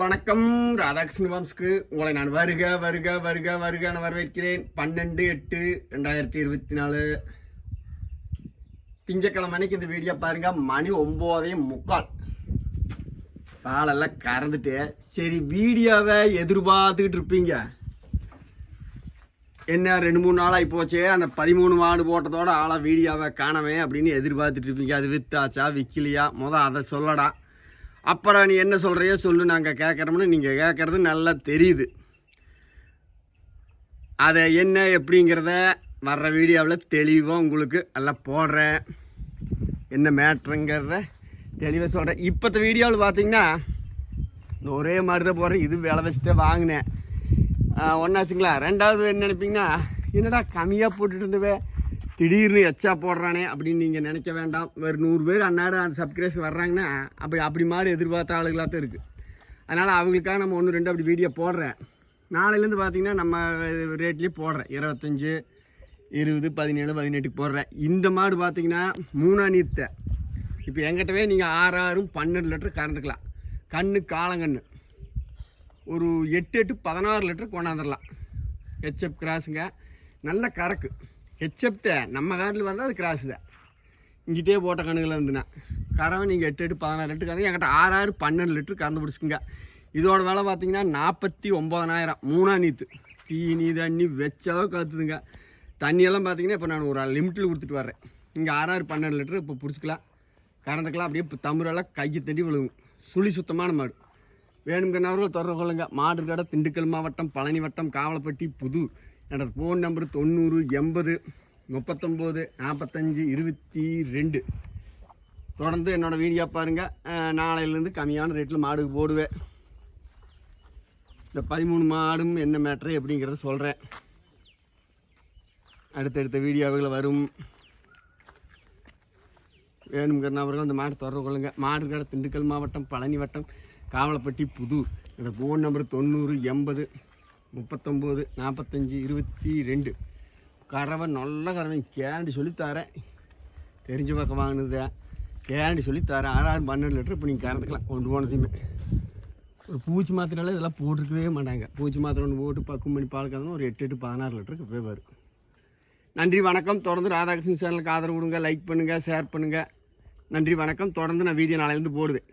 வணக்கம். ராதாகிருஷ்ண வம்ஸ்க்கு உங்களை நான் வருக வருக வருக வருக என வரவேற்கிறேன். பன்னெண்டு எட்டு ரெண்டாயிரத்தி இருபத்தி நாலு. திங்கக்கிழமை அன்னைக்கு இந்த வீடியோ பாருங்க. மணி ஒம்போதே முக்கால். பாலெல்லாம் கறந்துட்டு. சரி வீடியோவை எதிர்பார்த்துக்கிட்டு இருப்பீங்க. என்ன ரெண்டு மூணு நாளாக போச்சு அந்த பதிமூணு மாடு போட்டதோட ஆளாக வீடியோவை காணவே அப்படின்னு எதிர்பார்த்துட்டு இருப்பீங்க. அது வித்தாச்சா விற்கலையா மொதல் அதை சொல்லடா. அப்புறம் நீ என்ன சொல்கிறையோ சொல்லு நாங்கள் கேட்குறோம்னு நீங்கள் கேட்குறது நல்லா தெரியுது. அதை என்ன எப்படிங்கிறத வர்ற வீடியோவில் தெளிவாக உங்களுக்கு எல்லாம் போடுறேன். என்ன மேட்ருங்கிறத தெளிவாக சொல்கிறேன் இப்போத்த வீடியோவில் பார்த்தீங்கன்னா இந்த ஒரே மாதிரி தான் போடுறேன் இது விலை வச்சுட்டே வாங்கினேன். ஒன்றாச்சுங்களா ரெண்டாவது என்ன நினைப்பீங்கன்னா என்னடா கம்மியாக போட்டுட்டு இருந்தவே? திடீர்னு எச்சா போடுறானே அப்படின்னு நீங்கள் நினைக்க வேண்டாம். ஒரு நூறு பேர் அன்னாடு அந்த சப்ஸ்கிரைஸ் வர்றாங்கன்னா அப்படி அப்படி மாதிரி எதிர்பார்த்த ஆளுகளாக தான் இருக்குது அதனால் அவங்களுக்காக நம்ம ஒன்று ரெண்டு அப்படி வீடியோ போடுறேன். நாளையிலேருந்து பார்த்தீங்கன்னா நம்ம ரேட்லேயே போடுறேன். இருபத்தஞ்சி இருபது பதினேழு பதினெட்டுக்கு போடுறேன். இந்த மாடு பார்த்தீங்கன்னா மூணா நீர்த்த. இப்போ எங்கிட்டவே நீங்கள் ஆறு ஆறும் பன்னெண்டு லிட்டர் கறந்துக்கலாம் கண்ணு காலங்கன்று ஒரு எட்டு எட்டு பதினாறு லிட்டர் கொண்டாந்துடலாம் ஹெச்எப் கிராஸுங்க நல்ல கறக்கு. எக்ஸப்ட் நம்ம காட்டில் வந்தால் அது கிராஸ் தான். இங்கிட்டே போட்ட கணக்கில் இருந்துண்ணா கறவை நீங்கள் எட்டு எட்டு பதினாறு லிட்டர் கறந்து என்கிட்ட ஆறு ஆறு பன்னெண்டு லிட்டர் கறந்து பிடிச்சிக்குங்க. இதோட விலை பார்த்தீங்கன்னா நாற்பத்தி ஒம்பதனாயிரம் மூணா நீத்து. தீனி தண்ணி வச்சதோ கற்றுதுங்க தண்ணியெல்லாம் பார்த்தீங்கன்னா இப்போ நான் ஒரு லிமிட்டில் கொடுத்துட்டு வர்றேன். இங்கே ஆறு ஆறு பன்னெண்டு லிட்டர் இப்போ பிடிச்சிக்கலாம். கறந்துக்கலாம். அப்படியே இப்போ தமிழெல்லாம் கையை தண்டி விழுகும். சுழி சுத்தமான மாடு. வேணுங்கிறவர்கள் தொடர்பு கொள்ளுங்க. மாடு கடை திண்டுக்கல் மாவட்டம் பழனி வட்டம் காவலப்பட்டி புது என்னோடய ஃபோன் நம்பர் தொண்ணூறு எண்பது முப்பத்தொம்போது நாற்பத்தஞ்சு இருபத்தி ரெண்டு. தொடர்ந்து என்னோடய வீடியோ பாருங்கள் நாளையிலேருந்து கம்மியான ரேட்டில் மாடு போடுவேன். இந்த பதிமூணு மாடும் என்ன மேட்ரு எப்படிங்கிறத சொல்கிறேன் அடுத்தடுத்த வீடியோவில் வரும். வேணுங்கிற நபர்கள் அந்த மாடு தொடர்பு கொள்ளுங்க. மாடு கடை திண்டுக்கல் மாவட்டம் பழனி வட்டம் காவலப்பட்டி புதூர். என்னோடய ஃபோன் நம்பர் தொண்ணூறு எண்பது முப்பத்தொம்போது நாற்பத்தஞ்சி இருபத்தி ரெண்டு. கறவை நல்ல கறவை கேண்டி சொல்லித்தாரேன். தெரிஞ்ச பக்கம் வாங்கினது கேண்டி சொல்லித்தாரேன். ஆறாயிரம் பன்னெண்டு லிட்டர் இப்போ நீங்கள் கறந்துக்கலாம். கொண்டு போனதுமே ஒரு பூச்சி மாத்திரால இதெல்லாம் போட்டிருக்கவே மாட்டாங்க. பூச்சி மாத்திரை ஒன்று போட்டு பக்கம் மணி பால் கறந்து ஒரு எட்டு எட்டு பதினாறு லிட்டருக்கு போய் வரும். நன்றி வணக்கம். தொடர்ந்து ராதாகிருஷ்ணன் சேனலுக்கு ஆதரவு கொடுங்க. லைக் பண்ணுங்கள் ஷேர் பண்ணுங்கள் நன்றி வணக்கம். தொடர்ந்து நான் வீடியோ நாளையிலேருந்து போடுவேன்.